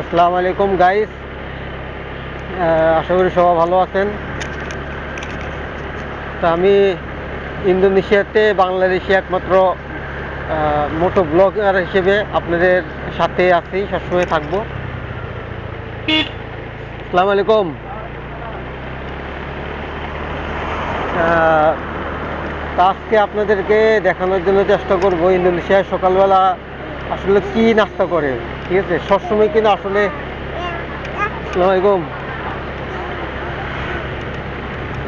আসসালামু আলাইকুম গাইস আশা করি সবাই ভালো আছেন। তো আমি ইন্দোনেশিয়াতে বাংলাদেশে একমাত্র মোটো ব্লগার হিসেবে আপনাদের সাথে আছি, সবসময় থাকব। আসসালামু আলাইকুম। তা আজকে আপনাদেরকে দেখানোর জন্য চেষ্টা করব ইন্দোনেশিয়ায় সকালবেলা আসলে কি নাস্তা করে। ঠিক আছে সবসময় কিন্তু আসলে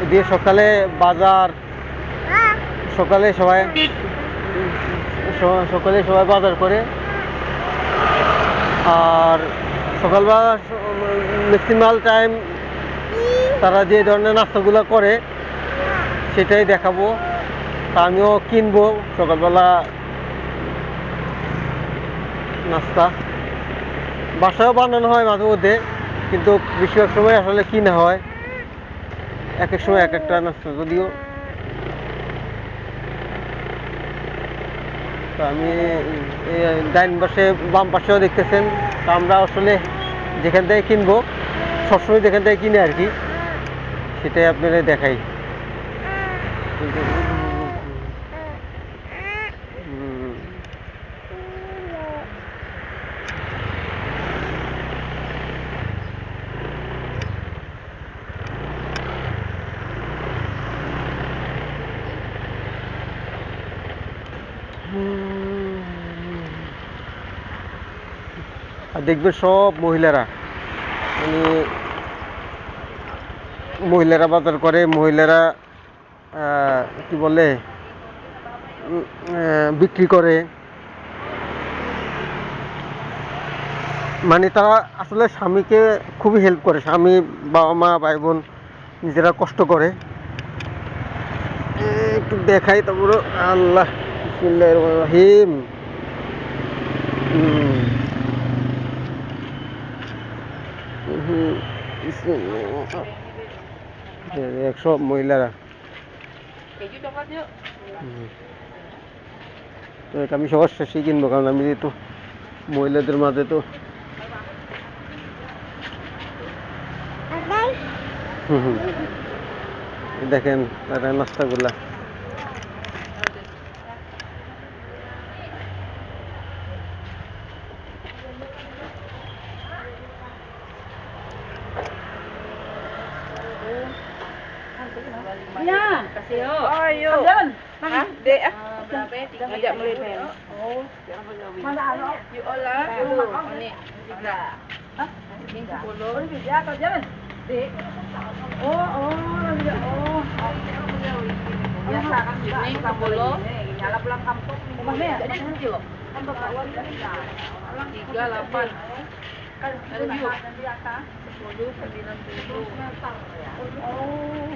দিয়ে সকালে বাজার, সকালে সবাই সকালে সবাই বাজার করে। আর সকালবেলা ম্যাক্সিমাল টাইম তারা যে ধরনের নাস্তাগুলো করে, সেটাই দেখাবো। তা আমিও কিনবো সকালবেলা নাস্তা। বাসায়ও বানানো হয় মাঝে মধ্যে, কিন্তু বেশিরভাগ সময় আসলে কিনা হয়। এক এক সময় এক একটা নাস্তা যদিও। আমি ডাইন পাশে, বাম পাশেও দেখতেছেন। তো আমরা আসলে যেখান থেকে কিনবো, সবসময় যেখান থেকে কিনে আর কি, সেটাই আপনাদের দেখাই হুম। আর দেখবে সব মহিলারা। মানে মহিলারা বাজার করে মহিলারা কি বলে বিক্রি করে। মানে তারা আসলে স্বামীকে খুবই হেল্প করে। স্বামী বাবা মা ভাই বোন নিজেরা কষ্ট করে। একটু দেখাই তারপর আল্লাহ রহিম। হুম। হুম, সব মহিলারা। তো আমি সবার শেষেই কিনবো, কারণ আমি তো মহিলাদের মাঝে তো দেখেন, তারা নাস্তাগুলা Ya. Kasih yo. Ah, ah. Oh, yo. Ah. Berapa? Ngajak melihat. Oh. Mana alo? Yo ola. Ini. Hah? Ini 10. Oh, jalan. Dek. Oh, oh, ya. Oh. Biasa kan ini 10. Nyala pulang kampung. mana ya? Jadi kecil. Kan bakawan kan. 38. Kan 7. 10 90. Oh.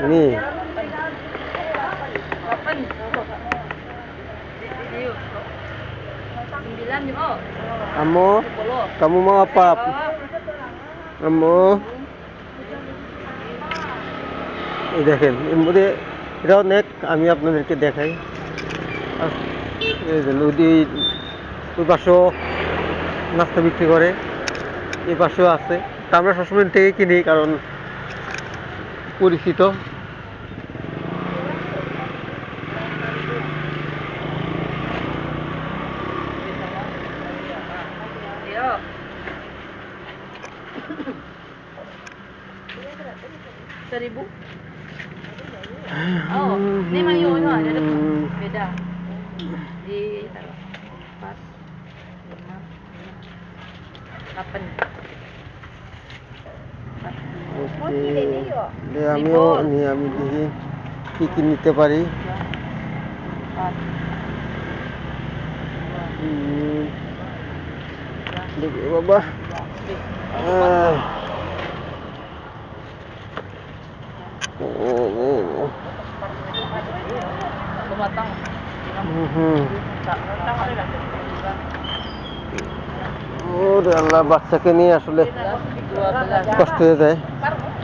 yuk. Oh. kamu mau apa? Kamu এই দেখেন মধ্যে এটা অনেক আমি আপনাদেরকে দেখাই। নদী ওই পাশেও নাস্তা বিক্রি করে। এই পাশেও আছে। তা আমরা সবসময় থেকে কিনি, কারণ পরিচিত। আমিও নিয়ে আমি দেখি কি কি নিতে পারি। দেখি বাবা। ও, আল্লাহ বাচ্চাকে নিয়ে আসলে কষ্ট হয়ে যায়।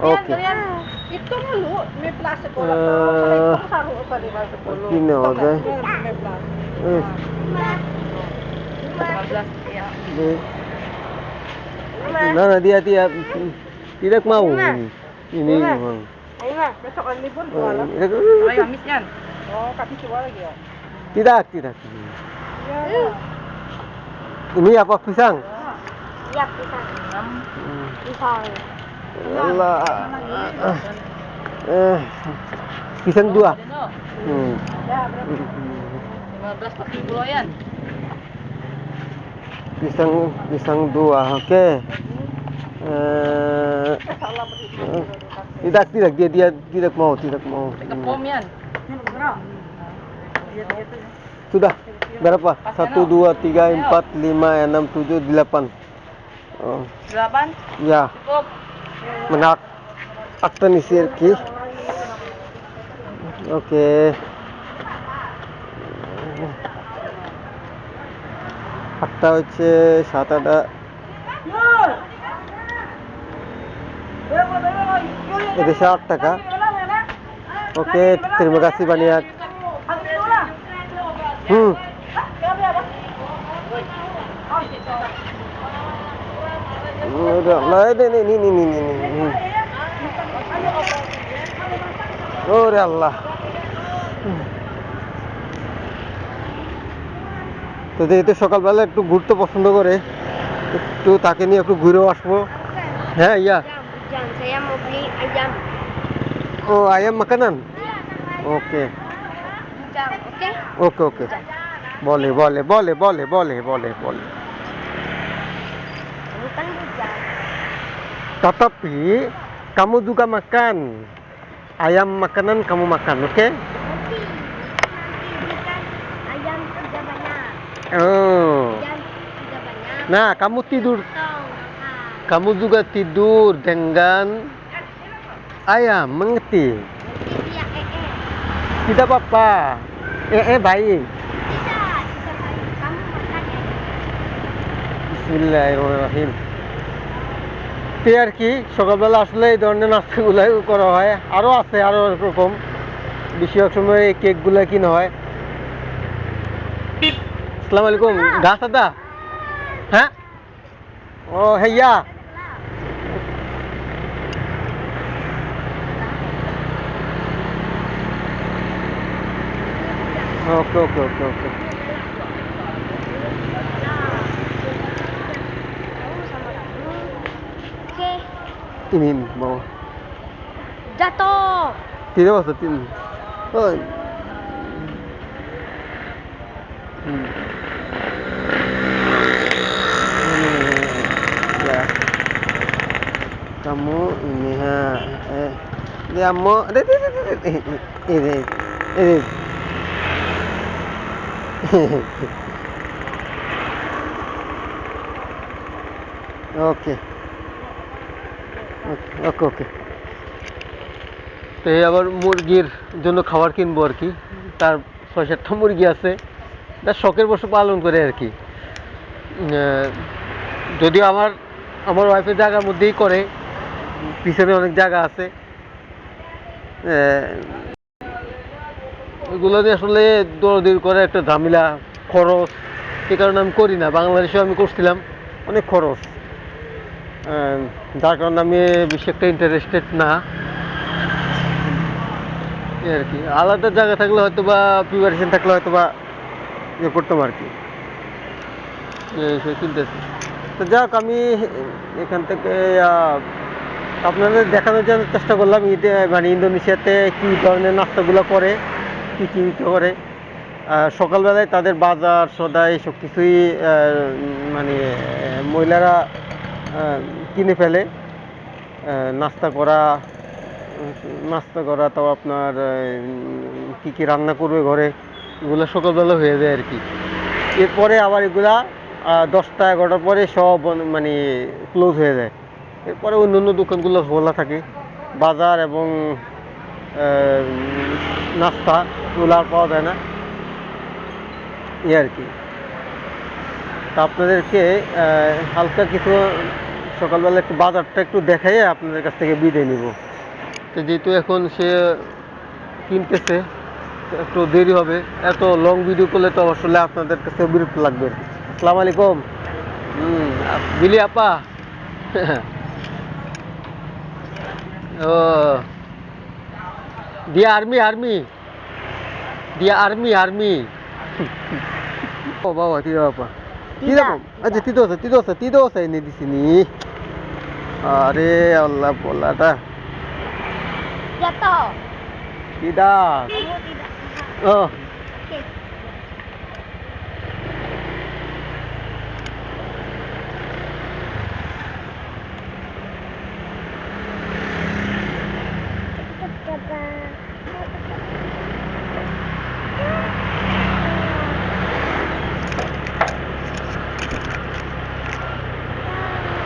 Oke. Itu mulu ni plus sekolah. Uh, saru kali mas sepuluh. Kini ada. Eh. Nah, nanti hati ya. Tidak mau. Ini memang. Ayo besok kan libur eh, dua lah. Ayo, amis kan? Oh, kasih coba lagi ya. Tidak, tidak. Ya. Ini apa pisang? Iya, pisang. Hmm. Pisang. Allah eh pisang dua hmm. Pisang pisang dua oke Eh, beri. eh, tidak tidak dia dia tidak mau tidak mau Hmm. sudah berapa satu dua tiga empat lima enam tujuh delapan oh, Delapan. ya Cukup. Menak একটা নিছি আর কি। ওকে। আটটা হচ্ছে সাত আটটা এদেশে আট টাকা। ওকে kasih banyak হুম Udah, lah ini ini ini ini ini. ini. যেহেতু সকালবেলা একটু ঘুরতে পছন্দ করে একটু তাকে নিয়ে একটু ঘুরে আসব হ্যাঁ ইয়া ও আই এম মাকানান ওকে ওকে ওকে বলে বলে বলে বলে বলে বলে বলে tetapi kamu juga makan. Ayam makanan kamu makan oke? Ayam banyak. oh. Ayam sudah banyak. nah kamu tidur. Kamu juga tidur dengan ayam mengerti? Eh. tidak apa-apa. Eh eh baik. Bisa, তো আর কি, সকালবেলা আসলে এই ধরনের নাস্তাগুলাই করা হয়। আরও আছে আরও এরকম। বেশিরভাগ সময় এই কেকগুলো কিনা হয়। আসসালামু আলাইকুম। গাছ দাদা হ্যাঁ? ও হ্যাঁ ওকে ওকে ওকে ওকে। Ini ini mau Jatuh. tidak maksud ini oh Hmm. Ya kamu ini ha eh. Dia mau ini ini ini ওকে ওকে ওকে তো এই আবার মুরগির জন্য খাবার কিনবো আর কি। তার ছয় সাতটা মুরগি আছে। তার শখের বসে পালন করে আর কি। যদিও আমার আমার ওয়াইফের জায়গার মধ্যেই করে। পিছনে অনেক জায়গা আছে। এগুলো নিয়ে আসলে দৌড়দৌড়ি করে একটা ঝামেলা, খরচ। সে কারণে আমি করি না। বাংলাদেশেও আমি করছিলাম। অনেক খরচ। যার কারণে আমি বেশি একটা ইন্টারেস্টেড না। এই আর কি। আলাদা জায়গা থাকলে হয়তো বা প্রিপারেশন থাকলে হয়তো বা ইয়ে করতাম আর কি। কিনতেছি তো যাক আমি এখান থেকে আপনাদের দেখানোর জন্য চেষ্টা করলাম মানে ইন্দোনেশিয়াতে কী ধরনের নাস্তাগুলো করে, কী কী করে। সকালবেলায় তাদের বাজার সদা এইসব কিছুই মানে মহিলারা কিনে ফেলে। নাস্তা করা নাস্তা করা তাও আপনার কি কি রান্না করবে ঘরে, এগুলো সকালবেলা হয়ে যায় আর কি। এরপরে আবার এগুলা দশটা, এগারোটার পরে সব মানে ক্লোজ হয়ে যায়। এরপরে অন্য অন্য দোকানগুলো খোলা থাকে। বাজার এবং নাস্তা, এগুলো আর পাওয়া যায় না। এই আর কি। তা আপনাদেরকে হালকা কিছু সকালবেলা একটু বাজারটা একটু দেখাই আপনাদের কাছ থেকে বিদায় নিব। তো যেহেতু এখন সে কিনতেছে একটু দেরি হবে। এত লং ভিডিও করলে তো আসলে আপনাদের কাছে বিরক্ত লাগবে। আসসালামু আলাইকুম। হুম বিলি আপা। ও দিয়া আর্মি আর্মি। দিয়া আর্মি আর্মি। ও বাবা tidak apa tidak aja tidak usah tidak usah tidak usah ini di আরে আল্লাহ পোলাটা দিদা ও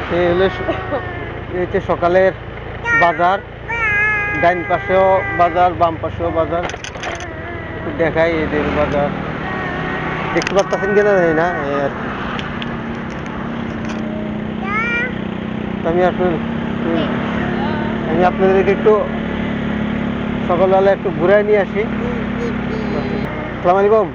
Hey, listen. হচ্ছে সকালের বাজার। ডাইন পাশেও বাজার, বাম পাশেও বাজার। দেখাই এদের বাজার। দেখতে পাচ্ছেন কিনা জানি না আর আমি আপনার আমি আপনাদেরকে একটু সকালবেলা একটু ঘুরাই নিয়ে আসি। আলাইকুম।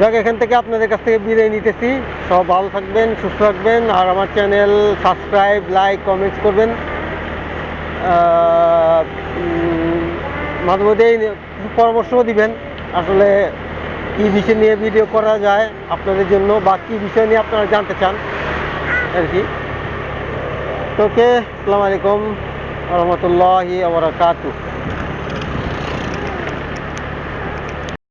যাক, এখান থেকে আপনাদের কাছ থেকে বিদায় নিতেছি। সব ভালো থাকবেন, সুস্থ থাকবেন, আর আমার চ্যানেল সাবস্ক্রাইব, লাইক, কমেন্টস করবেন। মাঝে মধ্যেই পরামর্শও দিবেন আসলে কী বিষয় নিয়ে ভিডিও করা যায় আপনাদের জন্য বা কী বিষয় নিয়ে আপনারা জানতে চান, আর কি। ওকে, আসসালামু আলাইকুম রহমতুল্লাহি আবরাকাতু